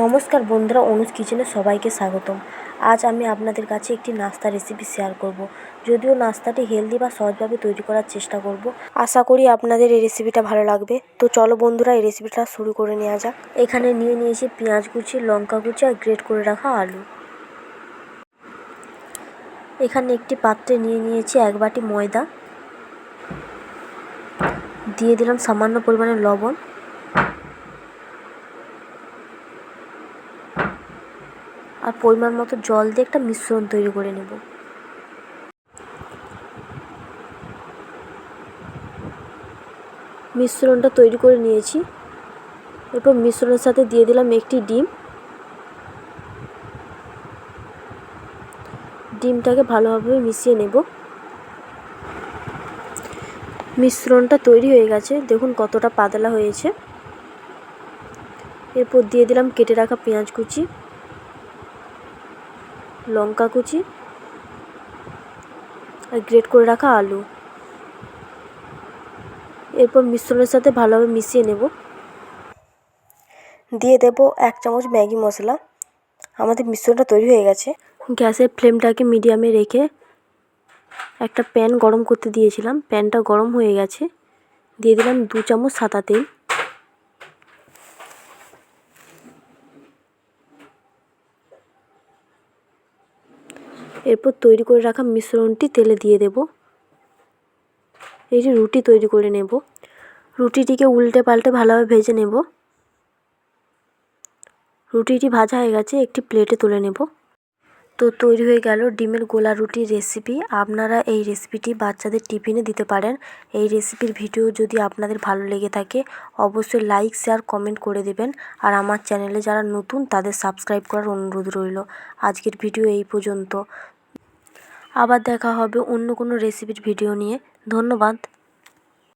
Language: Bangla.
নমস্কার বন্ধুরা, অনুজ কিচেনে সবাইকে স্বাগতম। আজ আমি আপনাদের কাছে একটি নাস্তা রেসিপি শেয়ার করব। যদিও নাস্তাটি হেলদি বা সহজভাবে তৈরি করার চেষ্টা করব, আশা করি আপনাদের এই রেসিপিটা ভালো লাগবে। তো চলো বন্ধুরা, এই রেসিপিটা শুরু করে নেওয়া যাক। এখানে নিয়ে নিয়েছি পেঁয়াজ কুচি, লঙ্কা কুচি আর গ্রেট করে রাখা আলু। এখানে একটি পাত্রে নিয়ে নিয়েছি এক বাটি ময়দা। দিয়ে দিলাম সামান্য পরিমাণে লবণ। আর পরিমাণ মতো জল দিয়ে একটা মিশ্রণ তৈরি করে নেব। মিশ্রণটা তৈরি করে নিয়েছি। এরপর মিশ্রণের সাথে দিয়ে দিলাম একটি ডিম। ডিমটাকে ভালোভাবে মিশিয়ে নেব। মিশ্রণটা তৈরি হয়ে গেছে। দেখুন কতটা পাতলা হয়েছে। এরপর দিয়ে দিলাম কেটে রাখা পেঁয়াজ কুচি। লঙ্কা কুচি আর গ্রেট করে রাখা আলু। এরপর মিশ্রণের সাথে ভালোভাবে মিশিয়ে নেব। দিয়ে দেব এক চামচ ম্যাগি মশলা। আমাদের মিশ্রণটা তৈরি হয়ে গেছে। গ্যাসের ফ্লেমটাকে মিডিয়ামে রেখে একটা প্যান গরম করতে দিয়েছিলাম। প্যানটা গরম হয়ে গেছে। দিয়ে দিলাম দু চামচ সাদা তেল। এরপর তৈরি করে রাখা মিশ্রণটি তেলে দিয়ে দেব। এই যে রুটি তৈরি করে নেব। রুটিটিকে উল্টে পাল্টে ভালোভাবে ভেজে নেব। রুটিটি ভাজা হয়ে গেছে, একটি প্লেটে তুলে নেব। তো তৈরি হয়ে গেল ডিমের গোলা রুটির রেসিপি আপনারা এই রেসিপিটি বাচ্চাদের টিফিনে দিতে পারেন। এই রেসিপির ভিডিও যদি আপনাদের ভালো লেগে থাকে, অবশ্যই লাইক শেয়ার কমেন্ট করে দেবেন। আর আমার চ্যানেলে যারা নতুন, তাদের সাবস্ক্রাইব করার অনুরোধ রইল। আজকের ভিডিও এই পর্যন্ত। আবার দেখা হবে অন্য কোনো রেসিপির ভিডিও নিয়ে। ধন্যবাদ।